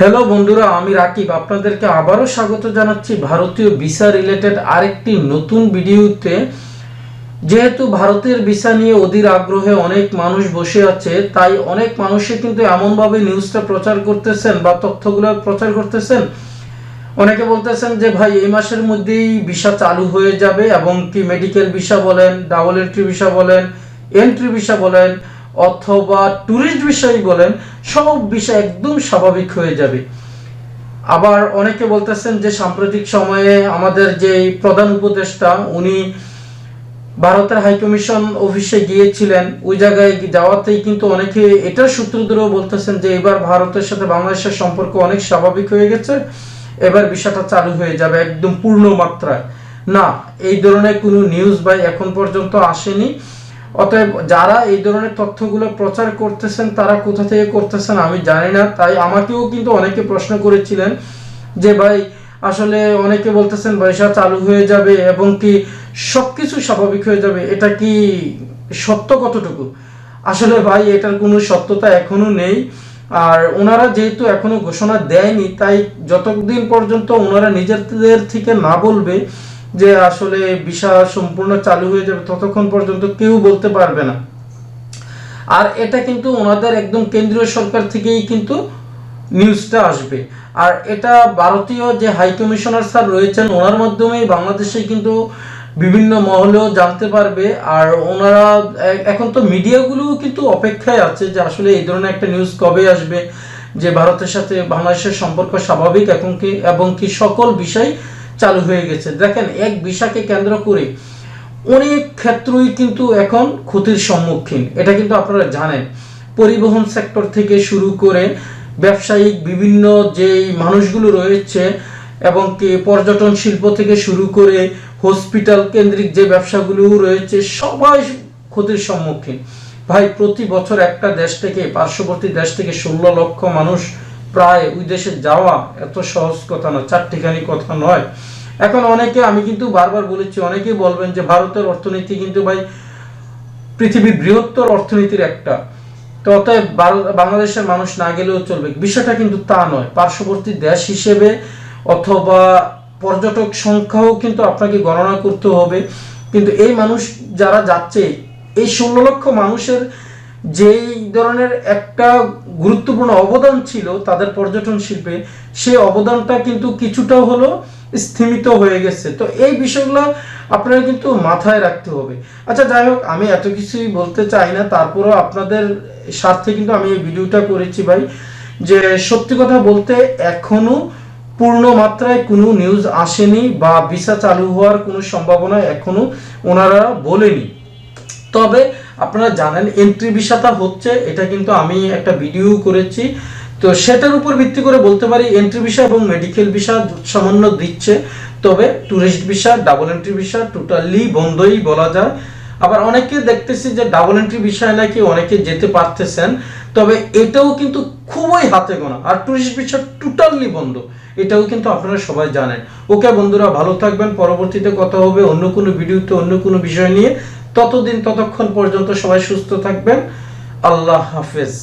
Hello বন্ধুরা, আমি রাকিব। আপনাদেরকে আবারও স্বাগত জানাচ্ছি ভারতীয় ভিসা রিলেটেড আরেকটি নতুন ভিডিওতে। যেহেতু ভারতের ভিসা নিয়ে অধীর আগ্রহে অনেক মানুষ বসে আছে, তাই অনেক মানুষে কিন্তু এমনভাবে নিউজটা প্রচার করতেছেন বা তথ্যগুলো প্রচার করতেছেন। অনেকে বলতেছেন যে, ভাই, এই মাসের মধ্যেই ভিসা চালু হয়ে যাবে এবং কি মেডিকেল ভিসা বলেন ডাবল এন্ট্রি ভিসা বলেন এন্ট্রি ভিসা বলেন। অথবা ট্যুরিস্ট ভিসাই বলেন, সব বিষয় একদম স্বাভাবিক হয়ে যাবে। আবার অনেকে বলতেছেন যে সাম্প্রতিক সময়ে আমাদের যে প্রধান উপদেষ্টা, উনি ভারতের হাইকমিশন অফিসে গিয়েছিলেন। ওই জায়গায় যাওয়াতেই কিন্তু অনেকে এটার সূত্র ধরেও বলতেছেন যে এবার ভারতের সাথে বাংলাদেশের সম্পর্ক অনেক স্বাভাবিক হয়ে গেছে। এবার বিষয়টা চালু হয়ে যাবে একদম পূর্ণ মাত্রায়। না, এই ধরনের কোনো নিউজ ভাই এখন পর্যন্ত আসেনি। অতএব যারা এই ধরনের তথ্যগুলো প্রচার করতেছেন, তারা কোথা থেকে করতেছেন আমি জানি না। তাই আমাকেও কিন্তু অনেকে প্রশ্ন করেছিলেন যে, ভাই, আসলে অনেকে বলতেছেন পয়সা চালু হয়ে যাবে এবং কি সবকিছু স্বাভাবিক হয়ে যাবে। এটা কি সত্য কতটুকু? আসলে ভাই, এটার কোনো সত্যতা এখনও নেই। আর ওনারা যেহেতু এখনও ঘোষণা দেয়নি, তাই যতদিন পর্যন্ত ওনারা নিজেদের থেকে না বলবে যে আসলে ভিসা সম্পূর্ণ চালু হয়ে যাবে ততক্ষণ পর্যন্ত কেউ বলতে পারবে না। আর এটা কিন্তু ওনাদের একদম কেন্দ্রীয় সরকার থেকেই কিন্তু নিউজটা আসবে। আর এটা ভারতীয় যে হাই কমিশনার স্যার রয়েছেন, ওনার মাধ্যমেই বাংলাদেশে কিন্তু বিভিন্ন মহলেও জানতে পারবে। আর ওনারা এখন তো মিডিয়াগুলোও কিন্তু অপেক্ষায় আছে যে আসলে এই ধরনের একটা নিউজ কবে আসবে, যে ভারতের সাথে বাংলাদেশের সম্পর্ক স্বাভাবিক এবং কি এবং কি সকল বিষয় চালু হয়ে গেছে। দেখেন, এক বিষয়কে কেন্দ্র করে অনেক ক্ষেত্রই কিন্তু এখন ক্ষতির সম্মুখীন। এটা কিন্তু আপনারা জানেন। পরিবহন সেক্টর থেকে শুরু করে ব্যবসায়িক বিভিন্ন যেই মানুষগুলো রয়েছে এবং কি পর্যটন শিল্প থেকে শুরু করে হসপিটাল কেন্দ্রিক যে ব্যবসাগুলো রয়েছে, সবাই ক্ষতির সম্মুখীন। ভাই, প্রতি বছর একটা দেশ থেকে, পার্শ্ববর্তী দেশ থেকে ষোলো লক্ষ মানুষ প্রায় ওই দেশে যাওয়া এত সহজ কথা না চারটিখানি কথা নয়। এখন অনেকে, আমি কিন্তু বারবার বলেছি, অনেকেই বলবেন যে ভারতের অর্থনীতি কিন্তু ভাই পৃথিবীর বৃহত্তর অর্থনীতির একটা। তো অতএব বাংলাদেশের মানুষ না গেলেও চলবে। বিষয়টা কিন্তু তা নয়। পার্শ্ববর্তী দেশ হিসেবে অথবা পর্যটক সংখ্যাও কিন্তু আপনাকে গণনা করতে হবে। কিন্তু এই মানুষ যারা যাচ্ছে, এই ষোলো লক্ষ মানুষের যেই ধরনের একটা গুরুত্বপূর্ণ অবদান ছিল তাদের পর্যটন শিল্পে সেই অবদানটা কিন্তু কিছুটা হলো স্থিমিত হয়ে গেছে। তো এই বিষয়গুলো আপনারা কিন্তু মাথায় রাখতে হবে। আচ্ছা যাই হোক, আমি এত কিছুই বলতে চাই না, তারপরেও আপনাদের স্বার্থে কিন্তু আমি এই ভিডিওটা করেছি ভাই। যে সত্যি কথা বলতে এখনও পূর্ণ মাত্রায় কোনো নিউজ আসেনি বা ভিসা চালু হওয়ার কোনো সম্ভাবনা এখনও ওনারা বলেনি। তবে আপনারা জানেন এন্ট্রি ভিসাটা হচ্ছে, এটা কিন্তু আমি একটা ভিডিও করেছি। তো সেটার উপর ভিত্তি করে বলতে পারি এন্ট্রি ভিসা এবং মেডিকেল ভিসা সামান্য দিচ্ছে। তবে tourist visa double entry visa totally বন্ধই বলা যায়। আবার অনেকে দেখতেছি যে ডাবল এন্ট্রি বিষয় নাকি অনেকে যেতে পারতেছেন। তবে এটাও কিন্তু খুবই হাতে গোনা। আর টুরিস্ট ভিসা টোটালি বন্ধ। এটাও কিন্তু আপনারা সবাই জানেন। ওকে বন্ধুরা, ভালো থাকবেন। পরবর্তীতে কথা হবে অন্য কোনো ভিডিওতে অন্য কোনো বিষয় নিয়ে। ততদিন ততক্ষণ পর্যন্ত সবাই সুস্থ থাকবেন। আল্লাহ হাফেজ।